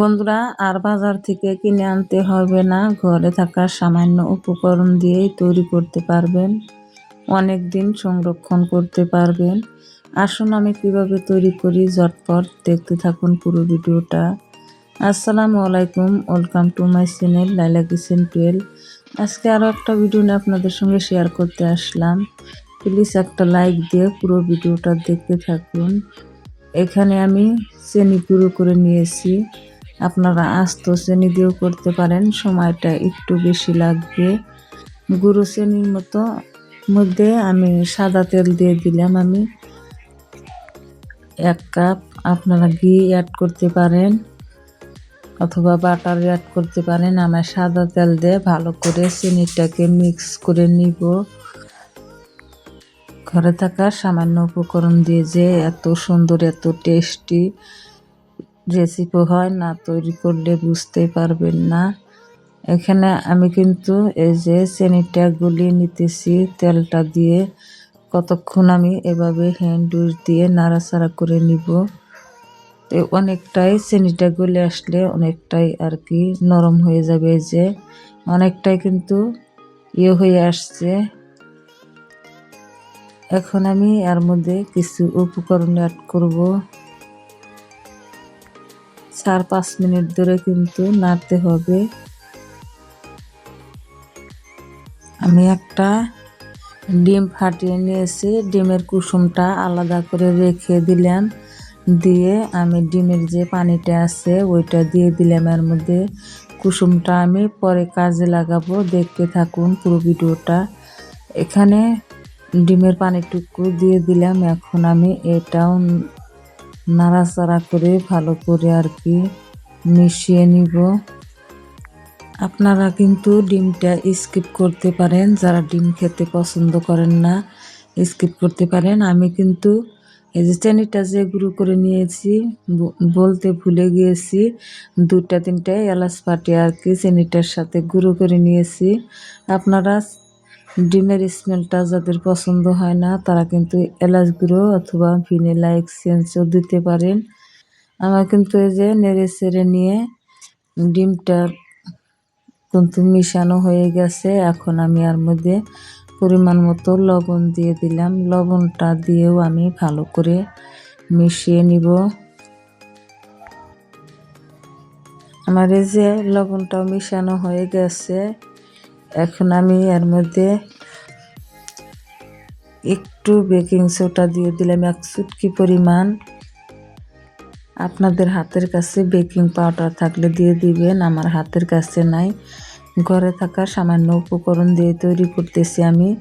বন্ধুরা, আর বাজার থেকে কিনে আনতে হবে না। ঘরে থাকা সামান্য উপকরণ দিয়েই তৈরি করতে পারবেন। অনেক দিন সংরক্ষণ করতে পারবেন। আসুন আমি কীভাবে তৈরি করি ঝটপট দেখতে থাকুন পুরো ভিডিওটা। আসসালামু আলাইকুম, welcome to my channel Laila kitchen টুয়েল আজকে আরও একটা ভিডিও নিয়ে আপনাদের সঙ্গে শেয়ার করতে আসলাম। প্লিজ একটা লাইক দিয়ে পুরো ভিডিওটা দেখতে থাকুন। এখানে আমি চেনি গুঁড়ো করে নিয়েছি। আপনারা আস্ত চেনি দিয়েও করতে পারেন, সময়টা একটু বেশি লাগবে। গুঁড়ো চেনির মতো মধ্যে আমি সাদা তেল দিয়ে দিলাম আমি। এক কাপ আপনারা ঘি অ্যাড করতে পারেন অথবা বাটার অ্যাড করতে পারেন। আমার সাদা তেল দিয়ে ভালো করে চিনিটাকে মিক্স করে নিব। ঘরে থাকা সামান্য উপকরণ দিয়ে যে এত সুন্দর, এত টেস্টি রেসিপি হয় না, তৈরি করলে বুঝতে পারবেন না। এখানে আমি কিন্তু এই যে চেনিটা গুলিয়ে নিতেছি, তেলটা দিয়ে। কতক্ষণ আমি এভাবে হ্যান্ড উইচ দিয়ে নাড়াচাড়া করে নিব। তো অনেকটাই চেনিটা গলে আসলে অনেকটাই আর কি নরম হয়ে যাবে যে। অনেকটাই কিন্তু ইয়ে হয়ে আসছে। এখন আমি এর মধ্যে কিছু উপকরণ অ্যাড করব। চার পাঁচ মিনিট ধরে কিন্তু নাড়তে হবে। আমি একটা ডিম ফাটিয়ে নিয়েছি। ডিমের কুসুমটা আলাদা করে রেখে দিলাম। দিয়ে আমি ডিমের যে পানিটা আছে, ওইটা দিয়ে দিলাম। এর মধ্যে কুসুমটা আমি পরে কাজে লাগাবো। দেখতে থাকুন পুরো ভিডিওটা। এখানে ডিমের পানিটুকু দিয়ে দিলাম। এখন আমি এটাও নাড়াচাড়া করে ভালো করে আর কি মিশিয়ে নিব। আপনারা কিন্তু ডিমটা স্কিপ করতে পারেন, যারা ডিম খেতে পছন্দ করেন না, স্কিপ করতে পারেন। আমি কিন্তু এই যে চেনিটা যে গুঁড়ো করে নিয়েছি বলতে ভুলে গিয়েছি দুটা তিনটা এলাচ পাটি আর কি চেনিটার সাথে গুঁড়ো করে নিয়েছি। আপনারা ডিমের স্মেলটা যাদের পছন্দ হয় না, তারা কিন্তু এলাচ গুঁড়ো অথবা ভিনেলা এক্সচেঞ্জও দিতে পারেন। আমার কিন্তু এই যে নেড়ে চেড়ে নিয়ে ডিমটা কিন্তু মিশানো হয়ে গেছে। এখন আমি আর মধ্যে পরিমাণ মতো লবণ দিয়ে দিলাম। লবণটা দিয়েও আমি ভালো করে মিশিয়ে নিব। আমার এই যে লবণটাও মিশানো হয়ে গেছে। এখন আমি এর মধ্যে একটু বেকিং সোডা দিয়ে দিলাম, এক চুটকি পরিমাণ। আপনাদের হাতের কাছে বেকিং পাউডার থাকলে দিয়ে দিবেন, আমার হাতের কাছে নাই। ঘরে থাকা সামান্য উপকরণ দিয়ে তৈরি করতেছি আমি।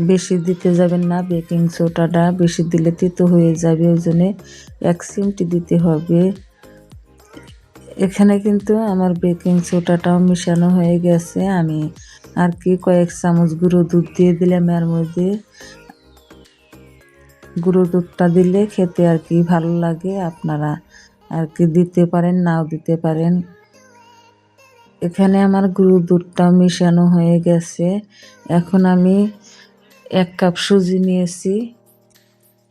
বেশি দিতে যাবেন না, বেকিং সোডাটা বেশি দিলে তিতো হয়ে যাবে, ওই জন্যে এক সিমটি দিতে হবে। এখানে কিন্তু আমার বেকিং সোডাটাও মিশানো হয়ে গেছে। আমি আর কি কয়েক চামচ গুঁড়ো দুধ দিয়ে দিলাম এর মধ্যে। গুঁড়ো দুধটা দিলে খেতে আর কি ভালো লাগে। আপনারা আর কি দিতে পারেন, নাও দিতে পারেন। এখানে আমার গুঁড়ো দুধটা মিশানো হয়ে গেছে। এখন আমি এক কাপ সুজি নিয়েছি।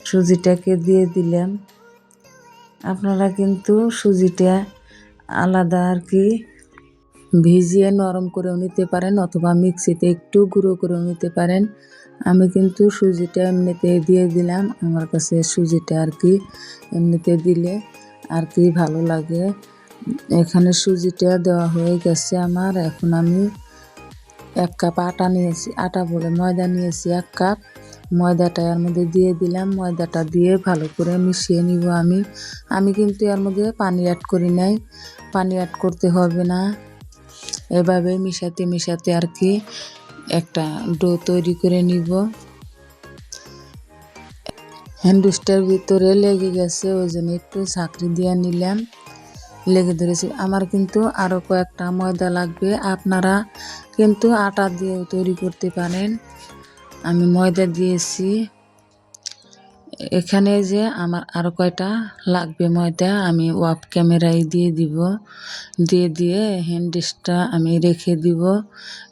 সুজিটাকে দিয়ে দিলাম। আপনারা কিন্তু সুজিটা আলাদা আর কি। ভিজিয়ে নরম করেও নিতে পারেন অথবা মিক্সিতে একটু গুঁড়ো করেও নিতে পারেন। আমি কিন্তু সুজিটা এমনিতে দিয়ে দিলাম। আমার কাছে সুজিটা আর কি এমনিতে দিলে আর কি ভালো লাগে। এখানে সুজিটা দেওয়া হয়ে গেছে আমার। এখন আমি এক কাপ আটা নিয়েছি, আটা বলে ময়দা নিয়েছি এক কাপ। ময়দাটা এর মধ্যে দিয়ে দিলাম, ময়দাটা দিয়ে ভালো করে মিশিয়ে নিব আমি। আমি কিন্তু এর মধ্যে পানি অ্যাড করি নাই, পানি অ্যাড করতে হবে না। এভাবে মিশাতে মিশাতে আর কি একটা ডো তৈরি করে নিব। হ্যান্ডুসটার ভিতরে লেগে গেছে, ওই জন্য একটু চাকরি দিয়ে নিলাম। লেগে ধরেছে, আমার কিন্তু আরও কয়েকটা ময়দা লাগবে, আপনারা কিন্তু আটা দিয়েও তৈরি করতে পারেন। আমি ময়দা দিয়েছি। এখানে যে আমার আরও কয়টা লাগবে ময়দা, আমি ওয়াপ ক্যামেরায় দিয়ে দিব। দিয়ে দিয়ে হ্যান্ডিসটা আমি রেখে দিব।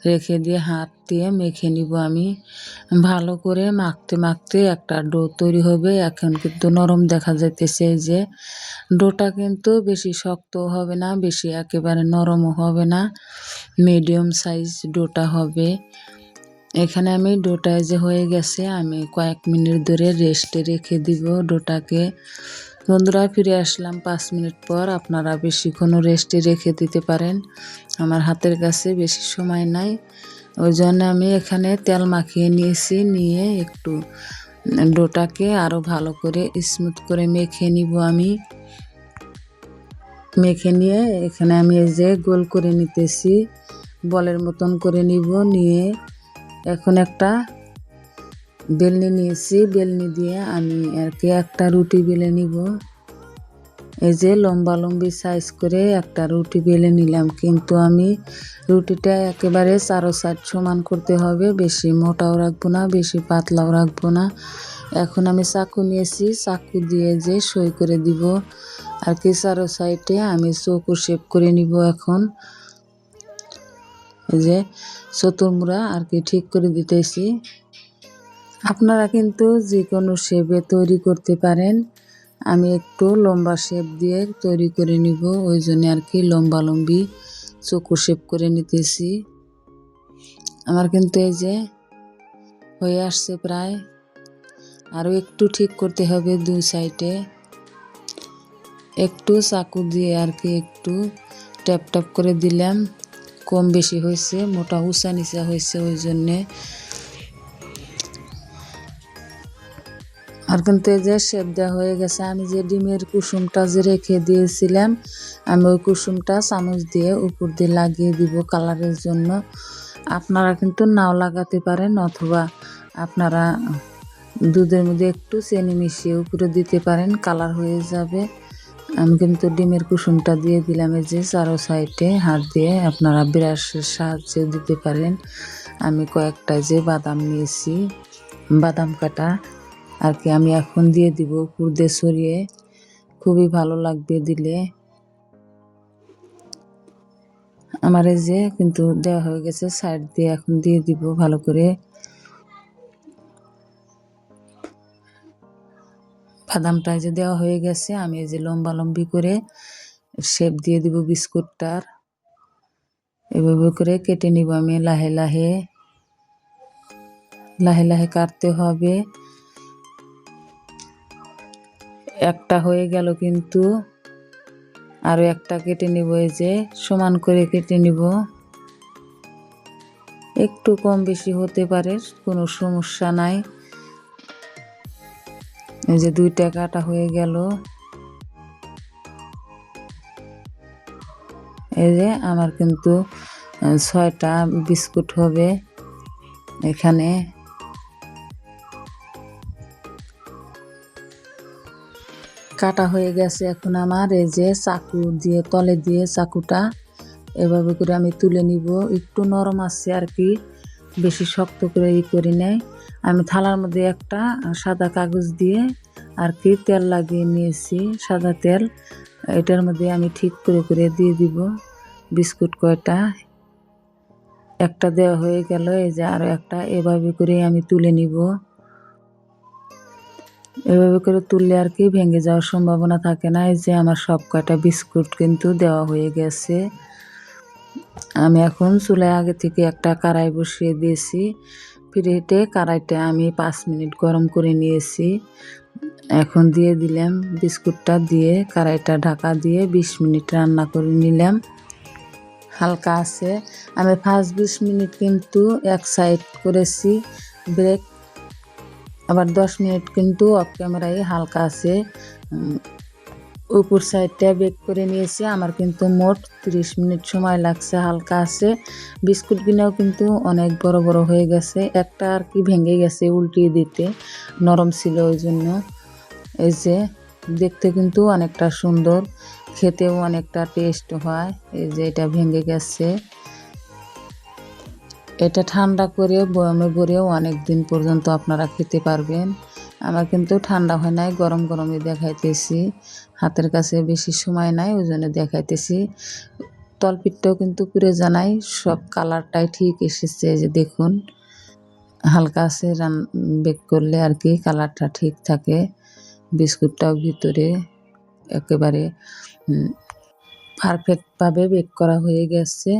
রেখে দিয়ে হাত দিয়ে মেখে নিব আমি। ভালো করে মাখতে মাখতে একটা ডো তৈরি হবে। এখন কিন্তু নরম দেখা যাইতেছে যে। ডোটা কিন্তু বেশি শক্ত হবে না, বেশি একেবারে নরমও হবে না। মিডিয়াম সাইজ ডোটা হবে। এখানে আমি ডোটায় যে হয়ে গেছে, আমি কয়েক মিনিট ধরে রেস্টে রেখে দিব ডোটাকে। বন্ধুরা, ফিরে আসলাম পাঁচ মিনিট পর। আপনারা বেশিক্ষণও রেস্টে রেখে দিতে পারেন। আমার হাতের কাছে বেশি সময় নাই। ওই জন্য আমি এখানে তেল মাখিয়ে নিয়েছি, নিয়ে একটু ডোটাকে আরও ভালো করে স্মুথ করে মেখে নিব আমি। মেখে নিয়ে এখানে আমি এই যে গোল করে নিতেছি। বলের মতন করে নিব, নিয়ে এখন একটা বেলনি নিয়েছি, বেলনি দিয়ে আমি আর কি একটা রুটি বেলে নিব। এই যে লম্বা লম্বি সাইজ করে একটা রুটি বেলে নিলাম, কিন্তু আমি রুটিটা একেবারে চারো সাইড সমান করতে হবে, বেশি মোটাও রাখব না, বেশি পাতলাও রাখব না। এখন আমি চাকু নিয়েছি, চাকু দিয়ে যে সই করে দিব। আর কি চারো সাইডে আমি চৌকো শেপ করে নিব এখন। এই যে চতুর্মুড়া আর কি ঠিক করে দিতেছি। আপনারা কিন্তু যে কোনো শেপে তৈরি করতে পারেন। আমি একটু লম্বা শেপ দিয়ে তৈরি করে নিব, ওই জন্য আর কি লম্বা লম্বি চকু শেপ করে নিতেছি। আমার কিন্তু এই যে হয়ে আসছে প্রায়। আরও একটু ঠিক করতে হবে দুই সাইডে একটু চাকু দিয়ে আর কি একটু ট্যাপ ট্যাপ করে দিলাম। কম বেশি হয়েছে, মোটা উঁচা নিচা হয়েছে ওই জন্যে। আর কিন্তু এই যে শেপ দেওয়া হয়ে গেছে, আমি যে ডিমের কুসুমটা যে রেখে দিয়েছিলাম, আমি ওই কুসুমটা চামচ দিয়ে উপর দিয়ে লাগিয়ে দিব কালারের জন্য। আপনারা কিন্তু নাও লাগাতে পারেন অথবা আপনারা দুধের মধ্যে একটু চিনি মিশিয়ে উপরে দিতে পারেন, কালার হয়ে যাবে। আমি কিন্তু ডিমের কুসুমটা দিয়ে দিলাম, এই যে চারো সাইডে হাত দিয়ে আপনারা ব্রাশের সাহায্যে দিতে পারেন। আমি কয়েকটা যে বাদাম নিয়েছি, বাদাম কাটা, আর কি আমি এখন দিয়ে দিব কুর্দে সরিয়ে খুবই ভালো লাগবে দিলে। আমার এই যে কিন্তু দেওয়া হয়ে গেছে, সাইড দিয়ে এখন দিয়ে দিব ভালো করে। বাদামটা যে দেওয়া হয়ে গেছে, আমি এই যে লম্বা লম্বি করে শেপ দিয়ে দিব বিস্কুটটার। এভাবে করে কেটে নিব আমি, লাহে লাহে। লাহে লাহে কাটতে হবে। একটা হয়ে গেল কিন্তু। আরও একটা কেটে নিব এই যে, সমান করে কেটে নিব। একটু কম বেশি হতে পারে, কোনো সমস্যা নাই। এই যে দুইটা কাটা হয়ে গেল। এই যে আমার কিন্তু ছয়টা বিস্কুট হবে এখানে। কাটা হয়ে গেছে এখন আমার, এই যে চাকু দিয়ে, তলে দিয়ে চাকুটা এভাবে করে আমি তুলে নিব। একটু নরম আছে আর কি। বেশি শক্ত করে ই করি নাই আমি থালার মধ্যে একটা সাদা কাগজ দিয়ে আর কি তেল লাগিয়ে নিয়েছি, সাদা তেল। এটার মধ্যে আমি ঠিক করে করে দিয়ে দিব বিস্কুট কয়টা। একটা দেওয়া হয়ে গেল, এই যে আরও একটা। এভাবে করে আমি তুলে নিব। এভাবে করে তুললে আর কি ভেঙে যাওয়ার সম্ভাবনা থাকে না। এই যে আমার সব কয়টা বিস্কুট কিন্তু দেওয়া হয়ে গেছে। আমি এখন চুলায় আগে থেকে একটা কড়াই বসিয়ে দিয়েছি। ফিরেটে কড়াইটা আমি পাঁচ মিনিট গরম করে নিয়েছি। এখন দিয়ে দিলাম বিস্কুটটা দিয়ে কড়াইটা ঢাকা দিয়ে বিশ মিনিট রান্না করে নিলাম। হালকা আছে। আমি ফার্স্ট বিশ মিনিট কিন্তু এক সাইড করেছি। ব্রেক, আবার দশ মিনিট কিন্তু অফ ক্যামেরায় হালকা আছে। উপর সাইডটা বেক করে নিয়েছি। আমার কিন্তু মোট তিরিশ মিনিট সময় লাগছে, হালকা আছে। বিস্কুটগুলোও কিন্তু অনেক বড় বড় হয়ে গেছে। একটা আর কি ভেঙে গেছে উল্টিয়ে দিতে, নরম ছিল ওই জন্য। এই যে, দেখতে কিন্তু অনেকটা সুন্দর, খেতেও অনেকটা টেস্ট হয়। এই যে, এটা ভেঙে গেছে। এটা ঠান্ডা করে বয়মে ভরেও অনেক দিন পর্যন্ত আপনারা খেতে পারবেন। আমার কিন্তু ঠান্ডা হয় নাই, গরম গরমই দেখাইতেছি। হাতের কাছে বেশি সময় নাই ওই জন্য দেখাইতেছি। তলপিঠটাও কিন্তু পুড়ে জানাই সব কালারটাই ঠিক এসেছে যে দেখুন। হালকা আছে, রান বেক করলে আর কি কালারটা ঠিক থাকে। বিস্কুটটাও ভিতরে একেবারে পারফেক্টভাবে বেক করা হয়ে গেছে।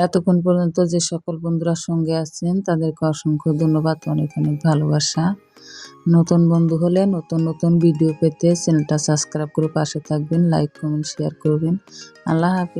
এতক্ষণ পর্যন্ত যে সকল বন্ধুরা সঙ্গে আছেন, তাদেরকে অসংখ্য ধন্যবাদ, অনেক অনেক ভালোবাসা। নতুন বন্ধু হলে নতুন নতুন ভিডিও পেতে চ্যানেলটা সাবস্ক্রাইব করে পাশে থাকবেন, লাইক, কমেন্ট শেয়ার করবেন। আল্লাহ হাফিজ।